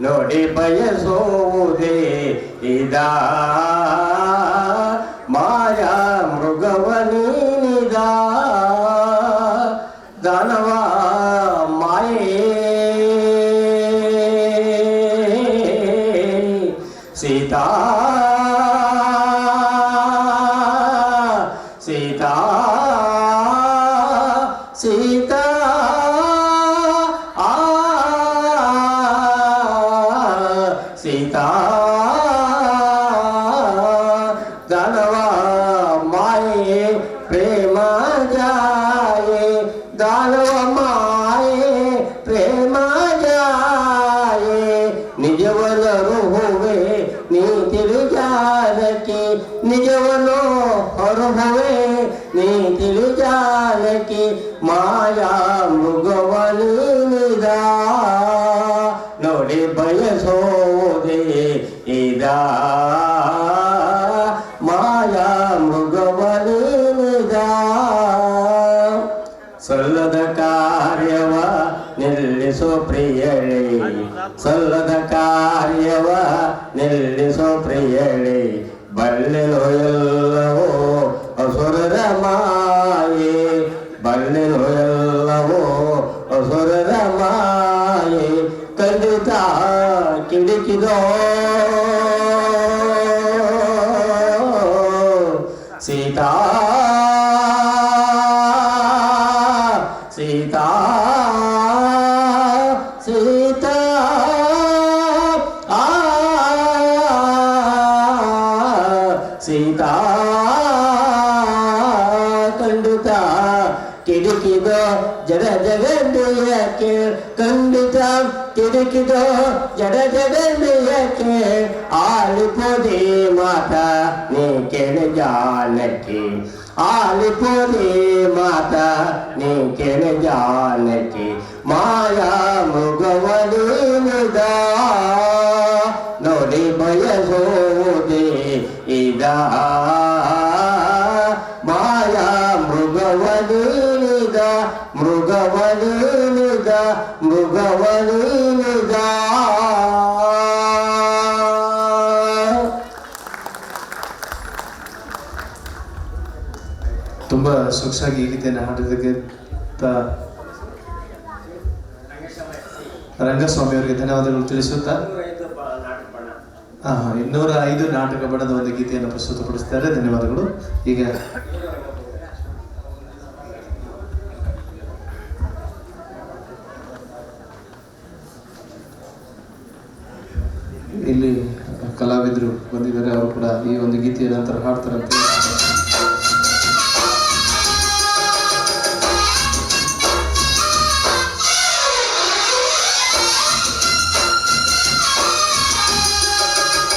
ನೋಡಿ ಬಯಸೋವುದೇ ಇದ ಮಾಯಾ ಮೃಗವನೀನಿದ ದಾನವ ಮಾಯೇ ಸೀತಾ ಸೀತಾ ಸೀತಾ సీతా దానవా మాయే ప్రేమ జాయే దానవ మాయే ప్రేమ జాయే నిజవలరు హోవే నీ తిరుజాలకి నిజవలో హరుహవే నీ తిరుజాలకి మాయా మృగవలు నిదా ಇದ ಮಾಯಾ ಮೃಗವನಿದ ಸಲ್ಲದ ಕಾರ್ಯವ ನಿಲ್ಲಿಸೋ ಪ್ರಿಯಳೆ ಸಲ್ಲದ ಕಾರ್ಯವ ನಿಲ್ಲಿಸೋ ಪ್ರಿಯಳೆ ಬಲ್ಲೆನೋ జడ జగన్నయ్యకే కండిత తిరికిదో జడ జగన్నయ్యకే ఆలిపోదే మాట నీ కెళజాలకి ఆలిపోదే మాట నీ కెళజాలకి మాయా ముగవలీనుగా ಮೃಗವಲಿನಿದ ತುಂಬ ಸೊಗಸಾಗಿ ಈ ಗೀತೆಯನ್ನು ರಂಗಸ್ವಾಮಿ ಅವರಿಗೆ ಧನ್ಯವಾದಗಳು ತಿಳಿಸುತ್ತಾ. ಇನ್ನೂರ ಐದು ನಾಟಕ ಬಣದ ಒಂದು ಗೀತೆಯನ್ನು ಪ್ರಸ್ತುತಪಡಿಸ್ತಾರೆ. ಧನ್ಯವಾದಗಳು. ಈಗ ಇಲ್ಲಿ ಕಲಾವಿದರು ಬಂದಿದ್ದಾರೆ ಅವರು ಕೂಡ ಈ ಒಂದು ಗೀತೆಯ ನಂತರ ಹಾಡ್ತಾರಂತೆ.